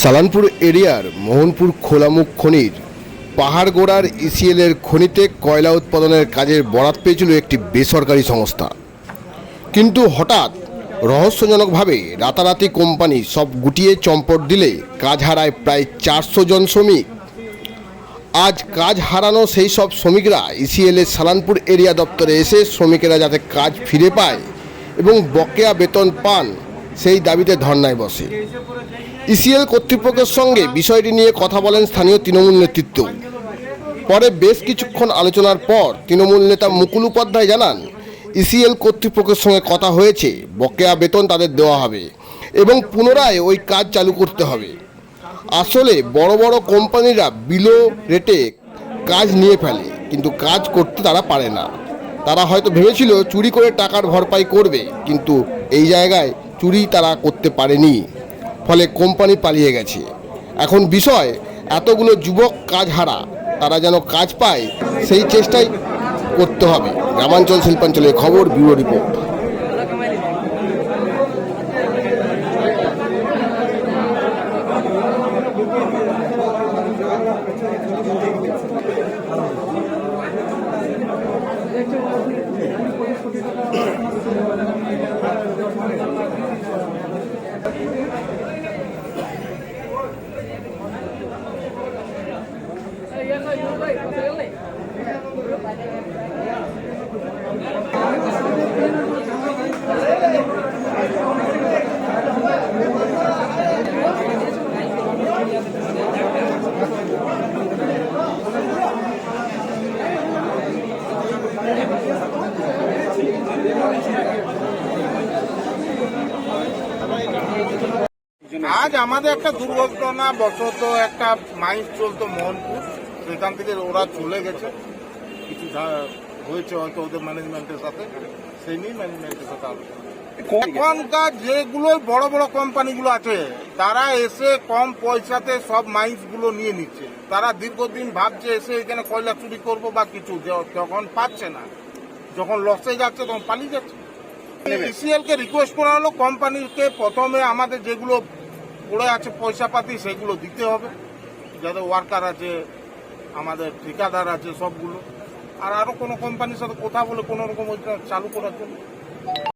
সালানপুর এরিয়ার মোহনপুর খোলামুখ খনির পাহাড়গোড়ার ইসিএলের খনিতে কয়লা উৎপাদনের কাজের বরাত পেয়েছিল একটি বেসরকারি সংস্থা। কিন্তু হঠাৎ রহস্যজনকভাবে রাতারাতি কোম্পানি সব গুটিয়ে চম্পট দিলে কাজ হারায় প্রায় চারশো জন শ্রমিক। আজ কাজ হারানো সেই সব শ্রমিকরা ইসিএলের সালানপুর এরিয়া দপ্তরে এসে শ্রমিকেরা যাতে কাজ ফিরে পায় এবং বকেয়া বেতন পান সেই দাবিতে ধর্নায় বসে। ইসিএল কর্তৃপক্ষের সঙ্গে বিষয়টি নিয়ে কথা বলেন স্থানীয় তৃণমূল নেতৃত্ব। পরে বেশ কিছুক্ষণ আলোচনার পর তৃণমূল নেতা মুকুল উপাধ্যায় জানান, ইসিএল কর্তৃপক্ষের সঙ্গে কথা হয়েছে, বকেয়া বেতন তাদের দেওয়া হবে এবং পুনরায় ওই কাজ চালু করতে হবে। আসলে বড় বড় কোম্পানিরা বিলো রেটে কাজ নিয়ে ফেলে, কিন্তু কাজ করতে তারা পারে না। তারা হয়তো ভেবেছিল চুরি করে টাকার ভরপাই করবে, কিন্তু এই জায়গায় চুরি তারা করতে পারেনি ফলে কোম্পানি পালিয়ে গেছে এখন বিষয় এতগুলো যুবক কাজ হারা তারা যেন কাজ পায় সেই চেষ্টাই করতে হবে গ্রামাঞ্চল শিল্পাঞ্চলের খবর ব্যুরো রিপোর্ট আজ আমাদের একটা দুর্ঘটনা বশত একটা মাইন্স চলতো মোহনপুর। সেখান থেকে ওরা চলে গেছে। কিছু হয়েছে হয়তো ওদের ম্যানেজমেন্টের সাথে। সেই নিয়ে ম্যানেজমেন্টের সাথে আলোচনা। এখনকার যেগুলো বড় বড় কোম্পানিগুলো আছে তারা এসে কম পয়সাতে সব মাইন্সগুলো নিয়ে নিচ্ছে। তারা দীর্ঘদিন ভাবছে এসে এখানে কয়লা চুরি করব বা কিছু যখন পাচ্ছে না। যখন লসে যাচ্ছে তখন পালিয়ে যাচ্ছে। ইসিএল কে রিকোয়েস্ট করা হলো কোম্পানিকে প্রথমে আমাদের যেগুলো পড়ে আছে পয়সা পাতি সেগুলো দিতে হবে। যাদের ওয়ার্কার আছে, আমাদের ঠিকাদার আছে সবগুলো। আর আরও কোনো কোম্পানির সাথে কথা বলে কোনো রকম চালু করার জন্য।